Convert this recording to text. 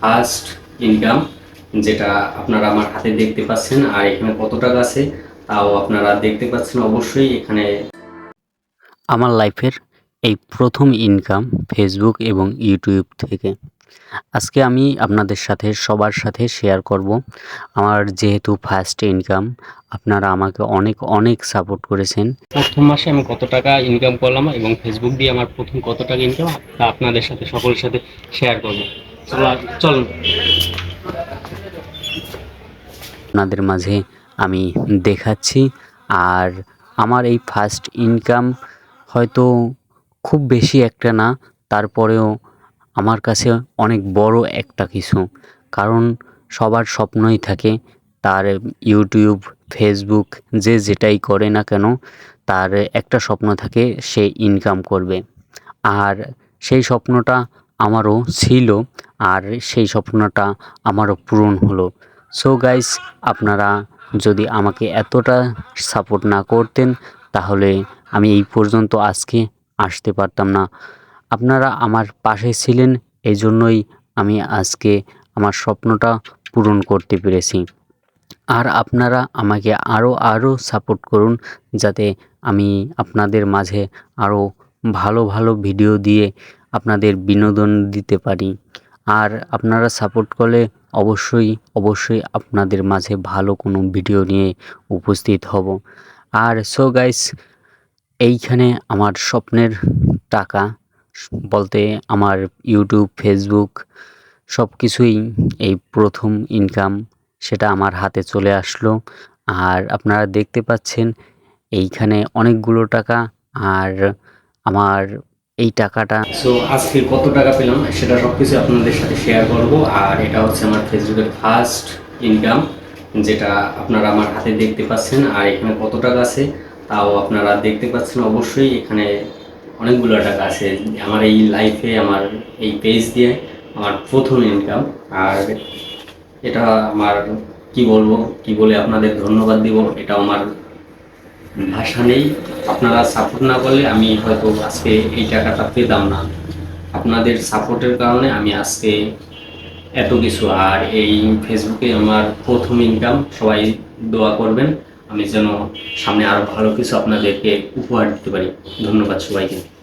First income যেটা আপনারা আমার হাতে দেখতে পাচ্ছেন আর এখানে কত টাকা আছে তাও আপনারা দেখতে পাচ্ছেন অবশ্যই এখানে। আমার লাইফের এই প্রথম ইনকাম ফেসবুক এবং ইউটিউব থেকে। আজকে আমি আপনাদের সাথে সবার সাথে শেয়ার করব। আমার যেহেতু ফার্স্ট ইনকাম আপনারা আমাকে অনেক অনেক সাপোর্ট করেছেন। প্রথম মাসে আমি কত টাকা ইনকাম করলাম এবং ফেসবুক দিয়ে আমার প্রথম কত টাকা ইনকাম তা আপনাদের সাথে সকলের সাথে শেয়ার করব। আপনাদের মাঝে আমি দেখাচ্ছি, আর আমার এই ফার্স্ট ইনকাম হয়তো খুব বেশি একটা না, তারপরেও আমার কাছে অনেক বড় একটা কিছু। কারণ সবার স্বপ্নই থাকে, তার ইউটিউব ফেসবুক যে যেটাই করে না কেন, তার একটা স্বপ্ন থাকে, সে ইনকাম করবে। আর সেই স্বপ্নটা আমারও ছিল আর সেই স্বপ্নটা আমারও পূরণ হলো। সো গাইস আপনারা যদি আমাকে এতটা সাপোর্ট না করতেন, তাহলে আমি এই পর্যন্ত আজকে আসতে পারতাম না। আপনারা আমার পাশে ছিলেন এই জন্যই আমি আজকে আমার স্বপ্নটা পূরণ করতে পেরেছি। আর আপনারা আমাকে আরও আরও সাপোর্ট করুন, যাতে আমি আপনাদের মাঝে আরও ভালো ভালো ভিডিও দিয়ে আপনাদের বিনোদন দিতে পারি। আর আপনারা সাপোর্ট করলে অবশ্যই অবশ্যই আপনাদের মাঝে ভালো কোনো ভিডিও নিয়ে উপস্থিত হব। আর সো গাইস এইখানে আমার স্বপ্নের টাকা বলতে আমার ইউটিউব ফেসবুক সব কিছুই এই প্রথম ইনকাম সেটা আমার হাতে চলে আসলো। আর আপনারা দেখতে পাচ্ছেন এইখানে অনেকগুলো টাকা, আর আমার এই টাকাটা। সো আজকে কত টাকা পেলাম সেটা সব কিছু আপনাদের সাথে শেয়ার করব। আর এটা হচ্ছে আমার ফেসবুকের ফার্স্ট ইনকাম যেটা আপনারা আমার হাতে দেখতে পাচ্ছেন। আর এখানে কত টাকা আছে তাও আপনারা দেখতে পাচ্ছেন অবশ্যই। এখানে অনেকগুলো টাকা আছে আমার এই লাইফে আমার এই পেজ দিয়ে আমার প্রথম ইনকাম আর এটা আমার, কি বলব, কি বলে আপনাদের ধন্যবাদ দিব এটা আমার ভাষা নেই। আপনারা সাপোর্ট না করলে আমি হয়তো আজকে এই টাকাটা পেতাম না। আপনাদের সাপোর্টের কারণে আমি আজকে এত কিছু। আর এই ফেসবুকে আমার প্রথম ইনকাম সবাই দোয়া করবেন। আমি যেন সামনে আরও ভালো কিছু আপনাদেরকে উপহার দিতে পারি। ধন্যবাদ সবাইকে।